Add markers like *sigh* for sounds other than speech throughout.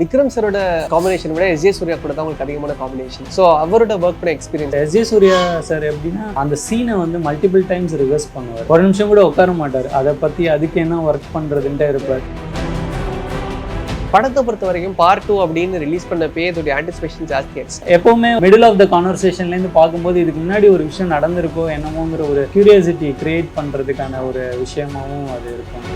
விக்ரம் சரோட காம்பினேஷன் விட S J Suryah கூட தான் உங்களுக்கு அதிகமான காம்பினேஷன் ஸோ அவரோட ஒர்க் பண்ண experience S J Surya sir எப்படின்னா அந்த சீனை வந்து மல்டிபிள் டைம்ஸ் ரிவர்ஸ் பண்ணுவார். ஒரு நிமிஷம் கூட உட்கார மாட்டார். அதை பற்றி அதுக்கு என்ன ஒர்க் பண்ணுறதுன்ட்டு இருப்பார். படத்தை பொறுத்த வரைக்கும் பார்ட் டூ அப்படின்னு ரிலீஸ் பண்ணப்பே இதோட ஆன்டிசிபேஷன் ஜாஸ்தி ஆயிடுச்சு. எப்போவுமே மிடில் ஆஃப் த கான்வர்சேஷன்லேருந்து பார்க்கும்போது இதுக்கு முன்னாடி ஒரு விஷயம் நடந்திருக்கோ என்னமோங்கிற ஒரு கியூரியாசிட்டி கிரியேட் பண்ணுறதுக்கான ஒரு விஷயமாவும் அது இருக்கும்.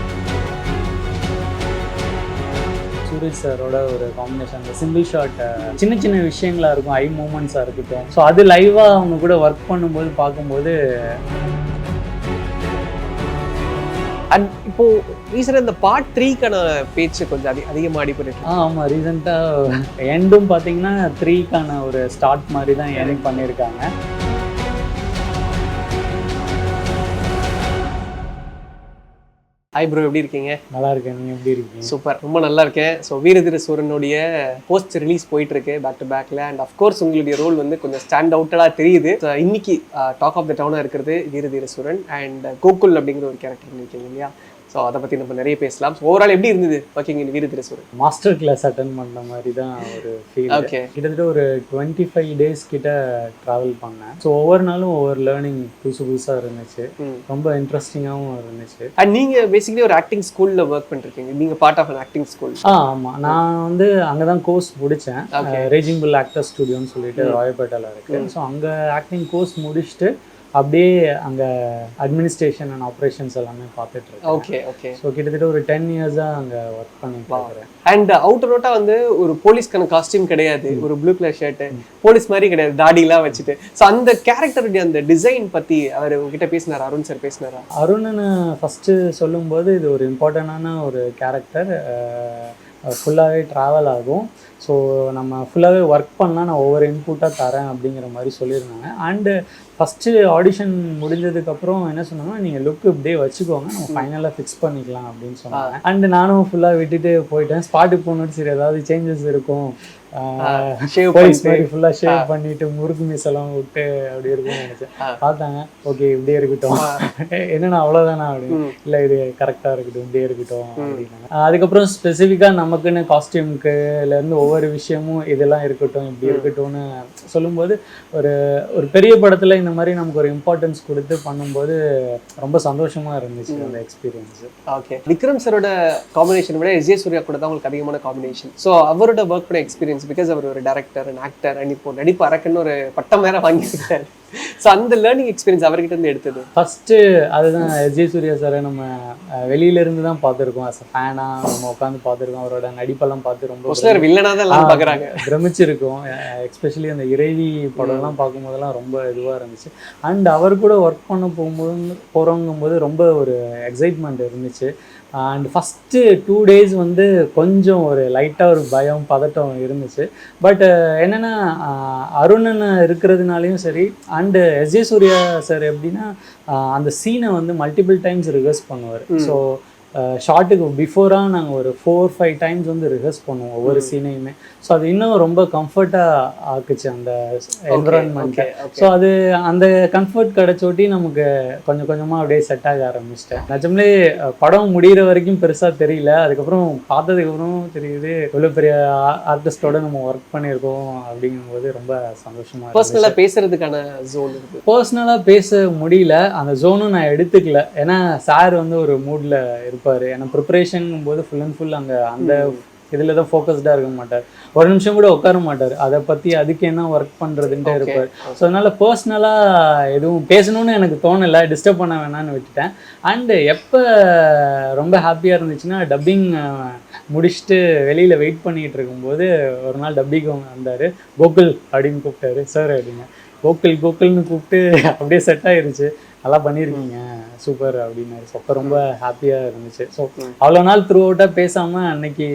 சூரஜ் சாரோட ஒரு காம்பினேஷன் சிங்கிள் ஷாட் சின்ன சின்ன விஷயங்களா இருக்கும் ஐ மூமெண்ட்ஸாக இருக்கட்டும். ஸோ அது லைவாக அவங்க கூட ஒர்க் பண்ணும்போது பார்க்கும்போது அண்ட் இப்போ ரீசெண்டாக இந்த பார்ட் த்ரீக்கான பேச்சு கொஞ்சம் அதிக அதிகமாக அடிபட்டு ஆ ஆமாம் ரீசெண்டாக எண்டும் பார்த்தீங்கன்னா த்ரீக்கான ஒரு ஸ்டார்ட் மாதிரி தான் எண்ட் பண்ணியிருக்காங்க ஹாய் ப்ரோ எப்படி இருக்கீங்க? நல்லா இருக்கேன் நீங்கள் எப்படி இருக்கீங்க? சூப்பர் ரொம்ப நல்லா இருக்கேன். ஸோ வீரதீர சூரனுடைய போஸ்ட் ரிலீஸ் போயிட்டு இருக்கு பேக் டு பேக்ல அண்ட் அஃப்கோர்ஸ் உங்களுடைய ரோல் வந்து கொஞ்சம் ஸ்டாண்ட் அவுட்டடாக தெரியுது. இன்னைக்கு டாக் ஆஃப் த டவுனாக இருக்கிறது வீரதீர சூரன் அண்ட் கோகுல் அப்படிங்கிற ஒரு கேரக்டர் பண்ணியிருக்கீங்க இல்லையா? ஸோ அதை பற்றி நம்ம நிறைய பேசலாம். ஸோ ஓவரால் எப்படி இருந்தது ஒர்க்கிங் இன் வீரதீர சூரன் மாஸ்டர் கிளாஸ் அட்டன் பண்ண மாதிரி தான் ஒரு ஃபீல் ஓகே கிட்டத்தட்ட ஒரு டுவெண்ட்டி ஃபைவ் டேஸ் கிட்ட ட்ராவல் பண்ணேன். ஸோ ஒவ்வொரு நாளும் ஒவ்வொரு லேர்னிங் புதுசு புதுசாக இருந்துச்சு. ரொம்ப இன்ட்ரெஸ்டிங்காகவும் இருந்துச்சு. அண்ட் நீங்க பேசிக்கலி ஒரு ஆக்டிங் ஸ்கூல்ல ஒர்க் பண்ணிருக்கீங்க நீங்க part of an acting school ஆ ஆமாம் நான் வந்து அங்கே தான் கோர்ஸ் முடித்தேன். ரேஜிங் புல் ஆக்டர் ஸ்டுடியோன்னு சொல்லிட்டு ராயப்பேட்டையில் இருக்கு. ஸோ அங்கே ஆக்டிங் கோர்ஸ் முடிச்சுட்டு அப்படியே அங்கே அட்மினிஸ்ட்ரேஷன் அண்ட் ஆப்ரேஷன்ஸ் எல்லாமே பார்த்துட்டு இருக்கேன் ஓகே ஓகே ஸோ கிட்டத்தட்ட ஒரு டென் இயர்ஸாக அங்கே ஒர்க் பண்ணிட்டு இருக்கிறேன். அண்ட் அவுட்டர் ரோட்டா வந்து ஒரு போலீஸ்க்கான காஸ்டியூம் கிடையாது. ஒரு ப்ளூ கலர் ஷர்ட் போலீஸ் மாதிரி கிடையாது. தாடிலாம் வச்சுட்டு. ஸோ அந்த கேரக்டருடைய அந்த டிசைன் பத்தி அவர் உங்ககிட்ட பேசினாரா? அருண் சார் பேசினாரா? அருணனை ஃபஸ்ட்டு சொல்லும்போது இது ஒரு இம்பார்ட்டண்டான ஒரு கேரக்டர் ஃபுல்லாகவே ட்ராவல் ஆகும். ஸோ நம்ம ஃபுல்லாகவே ஒர்க் பண்ணால் நான் ஒவ்வொரு இன்புட்டாக தரேன் அப்படிங்கிற மாதிரி சொல்லியிருந்தாங்க. அண்டு ஃபஸ்ட்டு ஆடிஷன் முடிஞ்சதுக்கப்புறம் என்ன சொன்னாங்கன்னா நீங்கள் லுக் இப்படியே வச்சுக்கோங்க நம்ம ஃபைனலாக ஃபிக்ஸ் பண்ணிக்கலாம் அப்படின்னு சொன்னாங்க. அண்டு நானும் ஃபுல்லாக விட்டுட்டு போயிட்டேன். ஸ்பாட்டுக்கு போகணுன்னு சரி ஏதாவது சேஞ்சஸ் இருக்கும். ஷேவ் மாதிரி ஃபுல்லாக ஷேவ் பண்ணிட்டு முறுக்கு மீசெல்லாம் விட்டு அப்படி இருக்கும்னு நினச்சேன். பார்த்தாங்க ஓகே இப்படியே இருக்கட்டும். என்னண்ணா அவ்வளோதானா அப்படின்னு. இல்லை இது கரெக்டாக இருக்கட்டும் இப்படியே இருக்கட்டும். அப்படின்னாங்க. அதுக்கப்புறம் ஸ்பெசிஃபிக்காக நமக்குன்னு காஸ்டியூம்க்கு இருந்து ஒவ்வொரு விஷயமும் இதெல்லாம் இருக்கட்டும் இப்படி இருக்கட்டும்னு சொல்லும்போது ஒரு ஒரு பெரிய படத்தில் இந்த மாதிரி நமக்கு ஒரு இம்பார்ட்டன்ஸ் கொடுத்து பண்ணும்போது ரொம்ப சந்தோஷமாக இருந்துச்சு அந்த எக்ஸ்பீரியன்ஸ் ஓகே விக்ரம் சரோட காம்பினேஷன் விட ஜே சூர்யா கூட தான் உங்களுக்கு அதிகமான காம்பினேஷன் ஸோ அவரோட ஒர்க் பண்ண எக்ஸ்பீரியன்ஸ் பிகாஸ் அவர் ஒரு டேரக்டர் அண்ட் ஆக்டர் அண்ட் இப்போ நடிப்பு அரக்குன்னு ஒரு பட்டம் வேற வாங்கியிருக்காரு. ஸோ அந்த லேர்னிங் எக்ஸ்பீரியன்ஸ் அவர்கிட்ட இருந்து எடுத்தது. ஃபஸ்ட்டு அதுதான் எஸ்ஜே சூர்யா சாரை நம்ம அஹ், வெளியில இருந்து தான் பார்த்துருக்கோம். அஸ் ஃபேனாக நம்ம உட்காந்து பார்த்துருக்கோம். அவரோட நடிப்பெல்லாம் பார்த்து ரொம்ப சிலர் வில்லனா தான் எல்லாரும் பார்க்குறாங்க. பிரமிச்சிருக்கோம். எஸ்பெஷலி அந்த இறைவி படம்லாம் பார்க்கும்போதெல்லாம் ரொம்ப இதுவாக இருந்துச்சு. அண்ட் அவர் கூட ஒர்க் பண்ண போகும்போது போகிறவங்கும்போது ரொம்ப ஒரு எக்ஸைட்மெண்ட் இருந்துச்சு. அண்ட் ஃபஸ்ட்டு டூ டேஸ் வந்து கொஞ்சம் ஒரு லைட்டாக ஒரு பயம் பதட்டம் இருந்துச்சு. பட் என்னென்னா அருணன் இருக்கிறதுனாலையும் சரி அண்டு எஸ்ஜே சூர்யா சார் எப்படின்னா ஆஹ் அந்த சீனை வந்து மல்டிபிள் டைம்ஸ் ரிவர்ஸ் பண்ணுவார். ஸோ ஷார்ட்டுக்கு பிஃபோராக நாங்கள் ஒரு ஃபோர் ஃபைவ் டைம்ஸ் வந்து ரிஹர்ஸ் பண்ணுவோம் ஒவ்வொரு சீனையுமே ஸோ அது இன்னும் ரொம்ப கம்ஃபர்ட்டாக ஆக்குச்சு அந்த என்விரான்மெண்ட்டை. ஸோ அது அந்த கம்ஃபர்ட் கிடைச்சோட்டி நமக்கு கொஞ்சம் கொஞ்சமாக அப்படியே செட் ஆக ஆரம்பிச்சிட்டேன். நிஜம்லே படம் முடிகிற வரைக்கும் பெருசாக தெரியல. அதுக்கப்புறம் பார்த்ததுக்கப்புறம் தெரியுது இவ்வளோ பெரிய ஆர்டிஸ்டோட நம்ம ஒர்க் பண்ணியிருக்கோம் அப்படிங்கும்போது ரொம்ப சந்தோஷமாக பர்சனலாக பேசுறதுக்கான ஜோன் இருக்கு. பர்சனலாக பேச முடியல. அந்த ஜோனும் நான் எடுத்துக்கல. ஏன்னா சார் வந்து ஒரு மூடில் இருப்பார். ஏன்னா ப்ரிப்பரேஷன் போது ஃபுல் அண்ட் ஃபுல் அங்கே அந்த இதில் தான் ஃபோக்கஸ்டாக இருக்க மாட்டார். ஒரு நிமிஷம் கூட உட்கார மாட்டார். அதை பற்றி அதுக்கு என்ன ஒர்க் பண்ணுறதுன்ட்டு இருப்பார். ஸோ அதனால் பர்சனலாக எதுவும் பேசணும்னு எனக்கு தோணலை. டிஸ்டர்ப் பண்ண வேணாம்னு விட்டுட்டேன். அண்டு எப்போ ரொம்ப ஹாப்பியாக இருந்துச்சுன்னா டப்பிங் முடிச்சுட்டு வெளியில் வெயிட் பண்ணிகிட்டு இருக்கும்போது ஒரு நாள் டப்பிங் வந்தார். கோகுல் அப்படின்னு கூப்பிட்டாரு. சார் அப்படிங்க கோகுல் கோகுல்னு கூப்பிட்டு அப்படியே செட் ஆயிருச்சு. நல்லா பண்ணியிருக்கீங்க. சூப்பர் அப்படின்னாரு. ஸோ அப்போ ரொம்ப ஹாப்பியாக இருந்துச்சு. ஸோ அவ்வளோ நாள் த்ரூ அவுட்டாக பேசாமல் அன்னைக்கு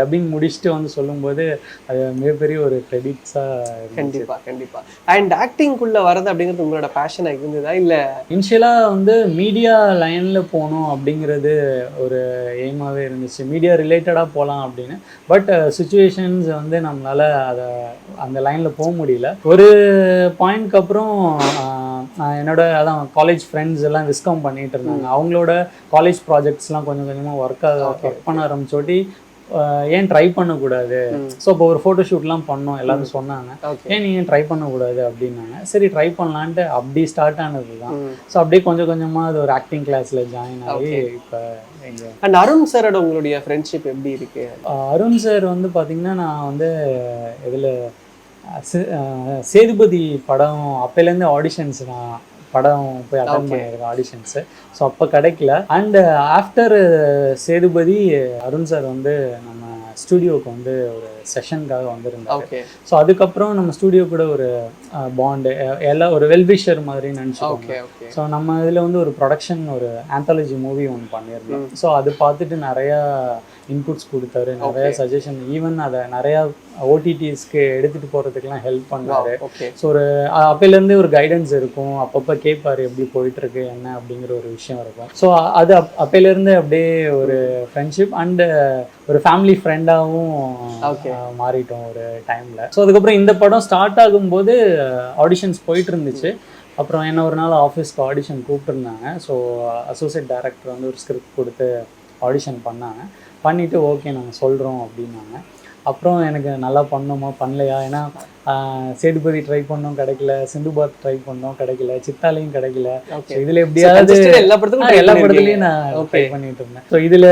டப்பிங் முடிச்சுட்டு வந்து சொல்லும்போது அது மிகப்பெரிய ஒரு கிரெடிட்ஸாக இருந்துச்சு. கண்டிப்பா கண்டிப்பா. அண்ட் ஆக்டிங்குள்ள வரது அப்படிங்கிறது உங்களோட பேஷனா இருந்ததா? இல்ல இனிஷியலாக வந்து மீடியா லைனில் போகணும் அப்படிங்கிறது ஒரு எய்மாகவே இருந்துச்சு. மீடியா ரிலேட்டடாக போகலாம் அப்படின்னு. பட் சுச்சுவேஷன்ஸ் வந்து நம்மளால் அதை அந்த லைனில் போக முடியல. ஒரு பாயிண்ட்க்கு அப்புறம் என்னோட அதான் காலேஜ் ஃப்ரெண்ட்ஸ் எல்லாம் விஸ்கம் பண்ணிட்டு இருந்தாங்க. அவங்களோட காலேஜ் ப்ராஜெக்ட்ஸ்லாம் கொஞ்சம் கொஞ்சமாக ஒர்க் ஒர்க் பண்ண ஆரம்பிச்சோட்டி ஏன் ட்ரை பண்ணக்கூடாது. ஸோ இப்போ ஒரு ஃபோட்டோ ஷூட்லாம் பண்ணோம் எல்லாரும் சொன்னாங்க. ஏன் நீங்கள் ட்ரை பண்ணக்கூடாது அப்படின்னாங்க. சரி ட்ரை பண்ணலான்ட்டு அப்படி ஸ்டார்ட் ஆனது தான் ஸோ அப்படியே கொஞ்சம் கொஞ்சமாக அது ஒரு ஆக்டிங் கிளாஸில் ஜாயின் ஆகி இப்போ அண்ட் அருண் சாரோட உங்களுடைய ஃப்ரெண்ட்ஷிப் எப்படி இருக்கு? அருண் சார் வந்து பார்த்தீங்கன்னா நான் வந்து இதில் சேதுபதி படம் அப்போலேருந்து ஆடிஷன்ஸ் நான் படம் போய் அட்டன். பண்ணியிருக்கேன் ஆடிஷன்ஸு ஸோ அப்போ கிடைக்கல and after Sethupathi Arun sir வந்து நம்ம ஸ்டூடியோவுக்கு வந்து ஒரு செஷனுக்காக வந்திருந்தாரு. ஸோ அதுக்கப்புறம் நம்ம ஸ்டூடியோ கூட ஒரு பாண்டு எல்லாம் ஒரு வெல்விஷர் மாதிரி நினச்சிக்கோங்க. ஸோ நம்ம இதில் வந்து ஒரு ப்ரொடக்ஷன் ஒரு ஆந்தாலஜி மூவி ஒன்று பண்ணியிருந்தோம். ஸோ அது பார்த்துட்டு நிறையா இன்புட்ஸ் கொடுத்தாரு நிறைய. சஜஷன் ஈவன் அதை நிறையா ஓடிடிஸ்க்கு எடுத்துகிட்டு போகிறதுக்கெலாம் ஹெல்ப் பண்ணாரு. ஸோ ஒரு அ- அப்பையிலேருந்தே ஒரு கைடன்ஸ் இருக்கும். அப்பப்போ கேட்பாரு எப்படி போயிட்டு இருக்கு என்ன? அப்படிங்கிற ஒரு விஷயம் இருக்கும். ஸோ அது அப் அப்பையிலேருந்து அப்படியே ஒரு ஃப்ரெண்ட்ஷிப் அண்டு ஒரு ஃபேமிலி ஃப்ரெண்டாகவும். மாறிட்டோம் ஒரு டைமில் ஸோ அதுக்கப்புறம் இந்த படம் ஸ்டார்ட் ஆகும்போது uh, ஆடிஷன்ஸ் போயிட்டு இருந்துச்சு அப்புறம் என்ன ஒரு நாள் ஆஃபீஸ்க்கு ஆடிஷன் கூப்பிட்டுருந்தாங்க. ஸோ அசோசியேட் டைரக்டர் வந்து ஒரு ஸ்கிரிப்ட் கொடுத்து ஆடிஷன் பண்ணாங்க. பண்ணிவிட்டு ஓகே நாங்கள் சொல்கிறோம் அப்படின்னாங்க. அப்புறம் எனக்கு நல்லா பண்ணோமா பண்ணலையா? ஏன்னா சேதுபதி ட்ரை பண்ணோம் கிடைக்கல. சிந்துபாத் ட்ரை பண்ணோம் கிடைக்கல. சித்தாலையும் கிடைக்கல. இதில் எப்படியாவது எல்லா படத்துக்கும் எல்லா. படத்துலையும் நான். ட்ரை பண்ணிட்டு இருந்தேன். ஸோ இதில்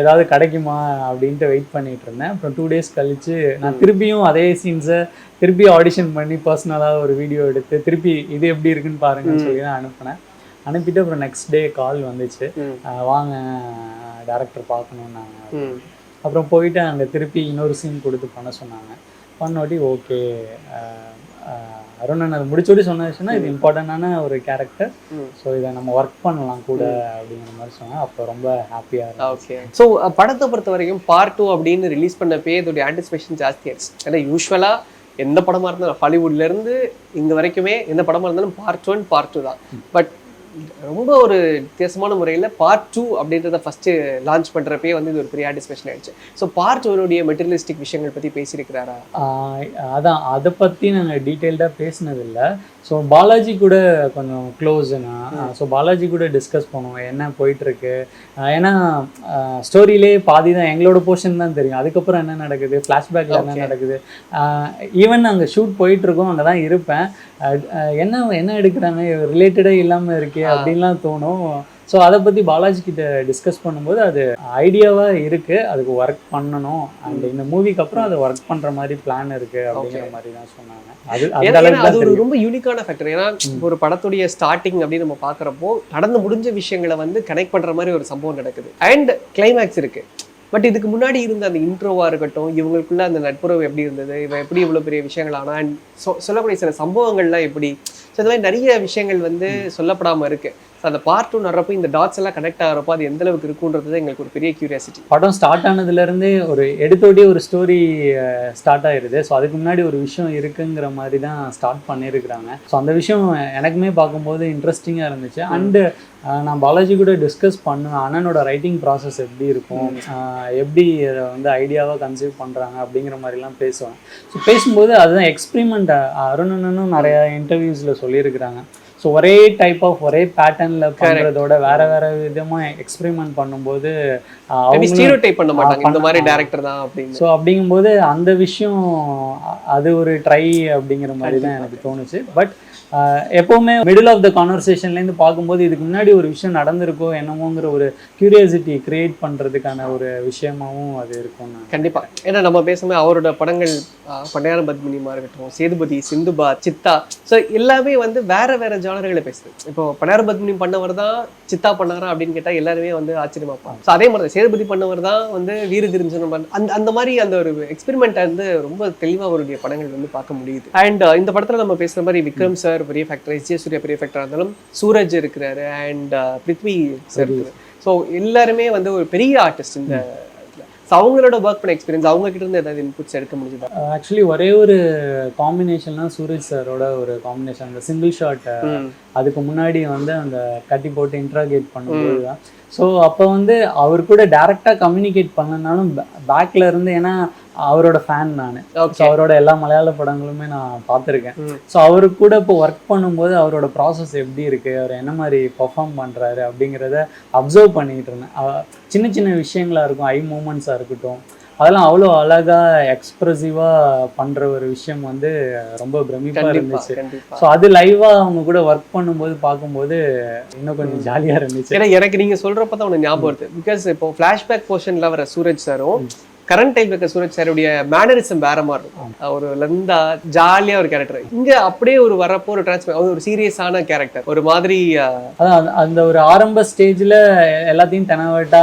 ஏதாவது கிடைக்குமா அப்படின்ட்டு வெயிட் பண்ணிட்டு இருந்தேன். அப்புறம் டூ டேஸ் கழிச்சு நான் திருப்பியும் அதே சீன்ஸை திருப்பி ஆடிஷன் பண்ணி பர்சனலாக ஒரு வீடியோ எடுத்து திருப்பி இது எப்படி இருக்குன்னு பாருங்கன்னு சொல்லி தான் அனுப்பினேன். அனுப்பிட்டு அப்புறம் நெக்ஸ்ட் டே கால் வந்துச்சு. வாங்க டேரக்டர் பார்க்கணுன்னாங்க ம். அப்புறம் போயிட்டு அங்கே திருப்பி இன்னொரு சீன் கொடுத்து பண்ண சொன்னாங்க. பண்ணோட்டி ஓகே அருணன் அது முடிச்சோடி சொன்ன விஷயம்னா இது இம்பார்ட்டண்டான ஒரு கேரக்டர். ஸோ இதை நம்ம ஒர்க் பண்ணலாம் கூட அப்படிங்கிற மாதிரி சொன்னாங்க. அப்போ ரொம்ப ஹாப்பியாக ஓகே ஸோ படத்தை பொறுத்த வரைக்கும் பார்ட் டூ அப்படின்னு ரிலீஸ் பண்ணப்பே இதோடைய ஆன்டிசிபேஷன் ஜாஸ்தி ஆயிடுச்சு. ஏன்னா யூஸ்வலாக எந்த படமா இருந்தாலும் ஹாலிவுட்ல இருந்து இங்க வரைக்குமே எந்த படமா இருந்தாலும் பார்ட் ஒன் பார்ட் டூ தான். பட் ரொம்ப ஒரு வித்தியாசமான முறையில் பார்ட் டூ அப்படின்றத ஃபர்ஸ்ட் லான்ச் பண்றப்பே வந்து இது ஒரு பெரிய ஆன்டிசிபேஷன் ஆயிடுச்சு. ஸோ பார்ட் ஒனுடைய மெட்டீரியலிஸ்டிக் விஷயங்கள் பத்தி பேசியிருக்கிறாரா? அதான் அதை பற்றி நாங்கள் டீட்டெயில்டாக பேசினதில்ல. ஸோ பாலாஜி கூட கொஞ்சம் க்ளோஸுனா ஸோ பாலாஜி கூட டிஸ்கஸ் பண்ணுவோம் என்ன போயிட்டுருக்கு. ஏன்னா ஸ்டோரியிலே பாதி தான் எங்களோட போர்ஷன் தான் தெரியும். அதுக்கப்புறம் என்ன நடக்குது? ஃப்ளாஷ்பேக்கில் என்ன. நடக்குது? ஈவன் அங்கே ஷூட் போயிட்டுருக்கோம் அங்கே தான் இருப்பேன் என்ன என்ன எடுக்கிறாங்க? ரிலேட்டடே இல்லாமல் இருக்கே அப்படின்லாம் தோணும். ஸோ அதை பற்றி பாலாஜி கிட்ட டிஸ்கஸ் பண்ணும்போது அது ஐடியாவாக இருக்குது அதுக்கு ஒர்க் பண்ணணும். அண்ட் இந்த மூவிக்கு அப்புறம் அதை ஒர்க் பண்ணுற மாதிரி பிளான் இருக்குது அப்படிங்கிற மாதிரி தான் சொன்னாங்க. அது ஒரு ரொம்ப யூனிக்கான ஃபேக்டர் ஏன்னா ஒரு படத்துடைய ஸ்டார்டிங் அப்படின்னு நம்ம பார்க்குறப்போ நடந்து முடிஞ்ச விஷயங்களை வந்து கனெக்ட் பண்ற மாதிரி ஒரு சம்பவம் நடக்குது. அண்ட் கிளைமேக்ஸ் இருக்கு. பட் இதுக்கு முன்னாடி இருந்த அந்த இன்ட்ரோவா இருக்கட்டும் இவங்களுக்குள்ள அந்த நட்புறவு எப்படி இருந்தது இவன் எப்படி இவ்வளவு பெரிய விஷயங்கள் ஆனா அண்ட் சொல்லக்கூடிய சில சம்பவங்கள்லாம் எப்படி ஸோ இந்த மாதிரி நிறைய விஷயங்கள் வந்து சொல்லப்படாம இருக்கு. ஸோ அந்த பார்ட் டூ நடுறப்போ இந்த டாட்ஸ் எல்லாம் கனெக்ட் ஆகிறப்போ அது எந்த அளவுக்கு இருக்குன்றது எங்களுக்கு ஒரு பெரிய கியூரியாசிட்டி படம் ஸ்டார்ட் ஆனதுலேருந்தே ஒரு எடுத்தோடே ஒரு ஸ்டோரி ஸ்டார்ட் ஆயிருது. ஸோ அதுக்கு முன்னாடி ஒரு விஷயம் இருக்குங்கிற மாதிரி தான் ஸ்டார்ட் பண்ணியிருக்கிறாங்க ஸோ அந்த விஷயம் எனக்குமே பார்க்கும்போது இன்ட்ரெஸ்டிங்காக இருந்துச்சு. அண்டு நான் பாலாஜி கூட டிஸ்கஸ் பண்ணுவேன். அண்ணனோட ரைட்டிங் ப்ராசஸ் எப்படி இருக்கும்? எப்படி அதை வந்து ஐடியாவாக கன்சீவ் பண்ணுறாங்க அப்படிங்கிற மாதிரிலாம் பேசுவேன். ஸோ பேசும்போது அதுதான் எக்ஸ்பிரிமெண்ட் அருண் அண்ணனும் நிறைய இன்டர்வியூஸில் சொல்லியிருக்கிறாங்க. ஸோ ஒரே டைப் ஆஃப் ஒரே பேட்டர்னில் பண்ணுறதோட வேற வேற விதமாக எக்ஸ்பிரிமெண்ட் பண்ணும்போது ஸ்டீரியோ டைப் பண்ண மாட்டாங்க. இந்த மாதிரி டேரக்டர் தான் அப்படின்னு. ஸோ அப்படிங்கும்போது அந்த விஷயம் அது ஒரு ட்ரை அப்படிங்கிற மாதிரி தான் எனக்கு தோணுச்சு. பட் எப்போவுமே மிடில் ஆஃப் த கான்வர்சேஷன்லேருந்து பார்க்கும்போது இதுக்கு முன்னாடி ஒரு விஷயம் நடந்திருக்கோ என்னமோங்கிற ஒரு கியூரியாசிட்டி கிரியேட் பண்ணுறதுக்கான ஒரு விஷயமாவும் அது இருக்கும் நான் கண்டிப்பா. ஏன்னா நம்ம பேசும்போது அவரோட படங்கள் ஆஹ், பண்ணையாரம் பத்மினிமா இருக்கட்டும் சேதுபதி சிந்துபா சித்தா. ஸோ எல்லாமே வந்து வேற வேற ஜானர்களை பேசுது. இப்போ பண்ணையாரம் பத்மினி பண்ணவர் தான் சித்தா பண்ணாரா அப்படின்னு கேட்டா எல்லாருமே வந்து ஆச்சரியமா பார்ப்பாங்க. ஸோ அதே மாதிரி தான் சேதுபதி பண்ணவர் தான் வந்து வீர திருஞ்சனம் அந்த அந்த மாதிரி அந்த ஒரு எக்ஸ்பெரிமெண்ட்டை வந்து ரொம்ப தெளிவா அவருடைய படங்கள் வந்து பார்க்க முடியுது. அண்ட் இந்த படத்துல நம்ம பேசுற மாதிரி விக்ரம் சார் பெரிய ஃபேக்டர் எஸ் ஜே சூர்யா பெரிய ஃபேக்டரா இருந்தாலும் சூரஜ் இருக்கிறாரு அண்ட் பிருத்வி சார் ஸோ எல்லாருமே வந்து ஒரு பெரிய ஆர்டிஸ்ட் இந்த ஸோ அவங்களோட ஒர்க் பண்ண எக்ஸ்பீரியன்ஸ் அவங்க கிட்ட இருந்து ஏதாவது இன்புட்ஸ் எடுக்க முடிஞ்சதா? ஆக்சுவலி ஒரே ஒரு காம்பினேஷன்னா சூரஜ் சாரோட ஒரு காம்பினேஷன் அந்த சிங்கிள் ஷாட் அதுக்கு முன்னாடி வந்து அந்த கட்டி போட்டு இன்ட்ராகேட் பண்ணும்போது தான். ஸோ அப்போ வந்து அவர் கூட டேரெக்டாக கம்யூனிகேட் பண்ணனாலும் பேக்கில் இருந்து ஏன்னா அவரோட ஃபேன் நான். ஸோ அவரோட எல்லா மலையாள படங்களுமே நான் பார்த்துருக்கேன். ஸோ அவரு கூட இப்போ ஒர்க் பண்ணும்போது அவரோட ப்ராசஸ் எப்படி இருக்கு? அவர் என்ன மாதிரி பெர்ஃபார்ம் பண்ணுறாரு அப்படிங்கிறத அப்சர்வ் பண்ணிட்டு இருந்தேன். சின்ன சின்ன விஷயங்களா இருக்கும். ஐ மூமெண்ட்ஸாக இருக்கட்டும். அதெல்லாம் அவ்வளோ அழகா எக்ஸ்பிரசிவா பண்ற ஒரு விஷயம் வந்து ரொம்ப பிரமிப்பா கண்டிப்பா இருந்துச்சு. ஸோ அது லைவா அவங்க கூட ஒர்க் பண்ணும்போது பார்க்கும்போது இன்னும் கொஞ்சம் ஜாலியா இருந்துச்சு. ஏன்னா எனக்கு நீங்க சொல்றப்ப தான் ஒன்று ஞாபகம் வருது. பிகாஸ் இப்போ ஃபிளாஷ்பேக் போர்ஷன்ல வர சூரஜ் சாரும் கரண்ட் டைம்ல இருக்க சூரஜ் சாருடைய மேனரிசம் வேற மாதிரி இருக்கும். ஒரு லந்தா ஜாலியா ஒரு கேரக்டர் இங்க அப்படியே ஒரு வரப்போ ஒரு டிரான்ஸ்ஃபர் ஒரு சீரியஸான கேரக்டர் ஒரு மாதிரி அந்த- ஒரு ஆரம்ப ஸ்டேஜ்ல எல்லாத்தையும் தெனவட்டா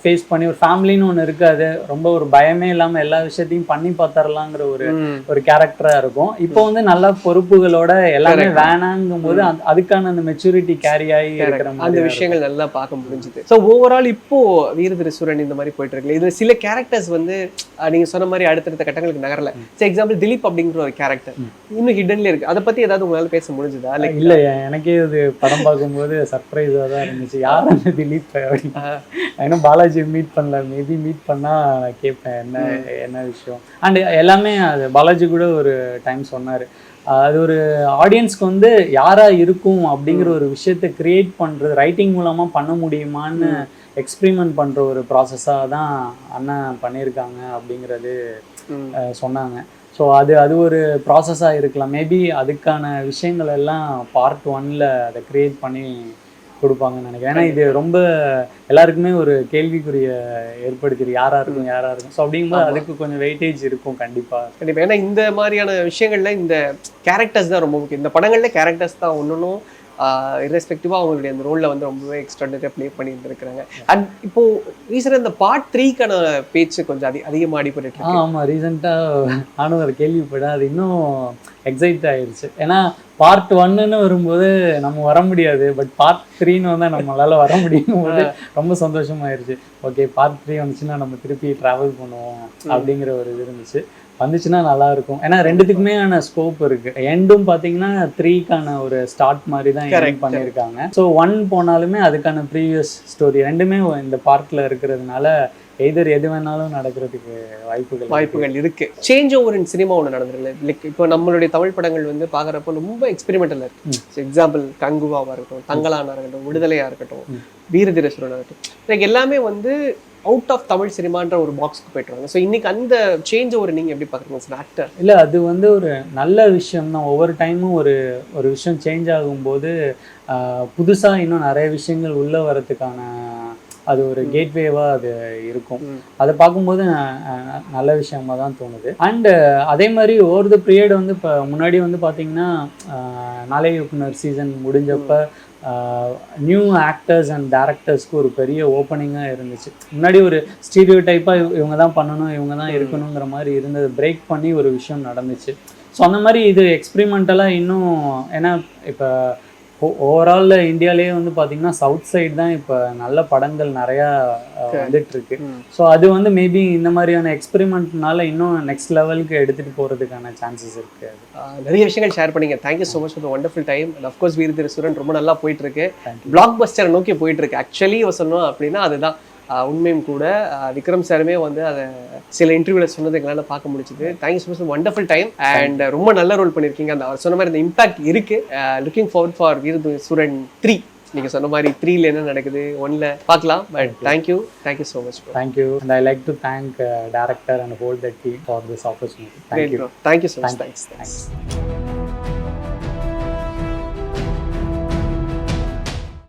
ஃபேஸ் பண்ணி ஒரு ஃபேமிலின்னு ஒன்று இருக்காது. ரொம்ப ஒரு பயமே இல்லாம எல்லா விஷயத்தையும் பண்ணி பார்த்துடலாங்கிற ஒரு ஒரு கேரக்டரா இருக்கும். இப்போ வந்து நல்ல பொறுப்புகளோட எல்லாமே வேணாங்கும் போது அதுக்கான அந்த மெச்சூரிட்டி கேரி ஆகி இருக்கிற அந்த விஷயங்கள் நல்லா பார்க்க முடிஞ்சுது. ஸோ ஓவரால் இப்போ வீரதிரிசுரன் இந்த மாதிரி போயிட்டு இருக்குல்ல. இதுல சில கேரக்டர்ஸ் வந்து அஹ், நீங்க சொன்ன மாதிரி அடுத்தடுத்த கட்டங்களுக்கு நகரல. ஃபார் எக்ஸாம்பிள் திலீப் அப்படிங்கிற ஒரு கேரக்டர் இன்னும் ஹிடன்ல இருக்கு. அதை பத்தி ஏதாவது உங்களால பேச முடிஞ்சுதா? லைக் இல்ல எனக்கே இது படம் பார்க்கும்போது சர்ப்ரைஸா தான் இருந்துச்சு. யார் அந்த திலீப் இன்னும் பாலாஜி மீட் பண்ணல. மேபி மீட் பண்ணா நான் கேட்பேன் என்ன என்ன விஷயம்? அண்ட் எல்லாமே அது பாலாஜி கூட ஒரு டைம் சொன்னாரு. அது ஒரு ஆடியன்ஸ்க்கு வந்து யாரா இருக்கும் அப்படிங்கிற ஒரு விஷயத்தை கிரியேட் பண்றது ரைட்டிங் மூலமா பண்ண முடியுமான்னு எக்ஸ்பிரிமெண்ட் பண்ற ஒரு ப்ராசஸாக தான் அண்ணன் பண்ணியிருக்காங்க அப்படிங்கிறது சொன்னாங்க. ஸோ அது அது ஒரு ப்ராசஸாக இருக்கலாம். மேபி அதுக்கான விஷயங்கள் எல்லாம் பார்ட் ஒன்ல அதை கிரியேட் பண்ணி கொடுப்பாங்கன்னு நினைக்கிறேன். ஏன்னா இது ரொம்ப எல்லாருக்குமே ஒரு கேள்விக்குரிய ஏற்படுத்திரு யாரா இருக்கும் யாரா இருக்கும் ஸோ அப்படிங்கும்போது அதுக்கு கொஞ்சம் வெயிட்டேஜ் இருக்கும் கண்டிப்பா. கண்டிப்பா. ஏன்னா இந்த மாதிரியான விஷயங்கள்ல இந்த கேரக்டர்ஸ் தான் ரொம்ப முக்கியம். இந்த படங்கள்ல கேரக்டர்ஸ் தான் ஒன்னொன்னும் இரஸ்பெக்டிவா அவங்களுடைய அந்த ரோல்ல வந்து ரொம்பவே எக்ஸ்ட்ராடனரியா ப்ளே பண்ணிட்டு இருக்கிறாங்க அண்ட் இப்போ ரீசெண்டாக இந்த பார்ட் த்ரீக்கான பேச்சு கொஞ்சம் அதிக அதிகமாக அடிபட்டு ஆமாம் ரீசெண்டாக நானும் அதை கேள்விப்பட்டேன். அது இன்னும் எக்ஸைட் ஆயிடுச்சு ஏன்னா பார்ட் ஒன்னுன்னு வரும்போது நம்ம வர முடியாது. பட் பார்ட் த்ரீன்னு வந்தால் நம்மளால வர முடியும் போது *laughs* ரொம்ப சந்தோஷமாயிருச்சு. ஓகே பார்ட் த்ரீ வந்துச்சுன்னா நம்ம திருப்பி ட்ராவல் பண்ணுவோம் அப்படிங்கிற ஒரு இது இருந்துச்சு. வந்துச்சுன்னா நல்லா இருக்கும் ஏன்னா ரெண்டுத்துக்குமே ஆன ஸ்கோப் இருக்கு. எண்டும் பார்த்தீங்கன்னா த்ரீக்கான ஒரு ஸ்டார்ட் மாதிரி தான் end பண்ணியிருக்காங்க. ஸோ ஒன் போனாலுமே அதுக்கான ப்ரீவியஸ் ஸ்டோரி ரெண்டுமே இந்த பார்ட்ல இருக்கிறதுனால எய்தர் எது வேணாலும் நடக்கிறதுக்கு வாய்ப்புகள். வாய்ப்புகள் இருக்கு. சேஞ்ச் ஓவர் இன் சினிமா ஒன்று நடந்துருக்குல்ல. லைக் இப்போ நம்மளுடைய தமிழ் படங்கள் வந்து பார்க்குறப்போ ரொம்ப எக்ஸ்பெரிமெண்டலாக இருக்கு. எக்ஸாம்பிள் கங்குவாவாக இருக்கட்டும் தங்கலானா இருக்கட்டும் விடுதலையாக இருக்கட்டும் வீரதீரசுரனாக இருக்கட்டும். லைக் எல்லாமே வந்து அவுட் ஆஃப் தமிழ் சினிமான்ற ஒரு பாக்ஸ்க்கு போயிட்டுருவாங்க ஸோ இன்னைக்கு அந்த சேஞ்ச் ஓவர் நீங்க எப்படி பார்க்குறீங்க சார் ஆக்டர் இல்ல அது வந்து ஒரு நல்ல விஷயம் தான். ஒவ்வொரு டைமும் ஒரு ஒரு விஷயம் சேஞ்ச் ஆகும்போது ஆஹ், புதுசா இன்னும் நிறைய விஷயங்கள் உள்ள வரதுக்கான அது ஒரு கேட்வேவா அது இருக்கும். அதை பார்க்கும்போது நல்ல விஷயமா தான் தோணுது. அண்டு அதே மாதிரி ஓவர் த பீரியட் வந்து இப்போ முன்னாடி வந்து பார்த்தீங்கன்னா நாளை இயக்குனர் சீசன் முடிஞ்சப்ப நியூ ஆக்டர்ஸ் அண்ட் டேரக்டர்ஸ்க்கு ஒரு பெரிய ஓப்பனிங்காக இருந்துச்சு. முன்னாடி ஒரு ஸ்டீரியோ டைப்பாக இவங்க தான் பண்ணணும் இவங்க தான் இருக்கணுங்கிற மாதிரி இருந்தது. பிரேக் பண்ணி ஒரு விஷயம் நடந்துச்சு. ஸோ அந்த மாதிரி இது எக்ஸ்பிரிமெண்டலாக இன்னும் ஏன்னா இப்போ ஓவரால் இந்தியாவிலேயே வந்து பார்த்தீங்கன்னா சவுத் சைடு தான் இப்போ நல்ல படங்கள் நிறையா அஹ், வந்துட்டு இருக்கு ம். ஸோ அது வந்து மேபி இந்த மாதிரியான எக்ஸ்பெரிமெண்ட்னால இன்னும் நெக்ஸ்ட் லெவலுக்கு எடுத்துகிட்டு போகிறதுக்கான சான்சஸ் இருக்குது நிறைய விஷயங்கள் ஷேர் பண்ணீங்க. Thank you so much for wonderful time of course Veera Dheera Sooran ரொம்ப நல்லா போயிட்டு இருக்கு Thank பிளாக் பஸ்டரை நோக்கி போயிட்டு இருக்கு ஆக்சுவலி சொல்லணும் அப்படின்னா அதுதான். உண்மையும் கூட விக்ரம் சாருமே வந்து அதை சில இன்டர்வியூல சொன்னது எங்களால் பார்க்க முடிச்சுது thank you so much wonderful time and ரொம்ப நல்ல ரோல் பண்ணியிருக்கீங்க. அந்த அவர் சொன்ன மாதிரி அந்த இம்பாக்ட் இருக்கு. Looking forward for Veera Dheera Sooran three நீங்க சொன்ன மாதிரி த்ரீல என்ன நடக்குது? ஒன்ல பார்க்கலாம். But thank you thank you so much thank you and I like to thank director and whole the team for this opportunity thank you thank you so much thanks thanks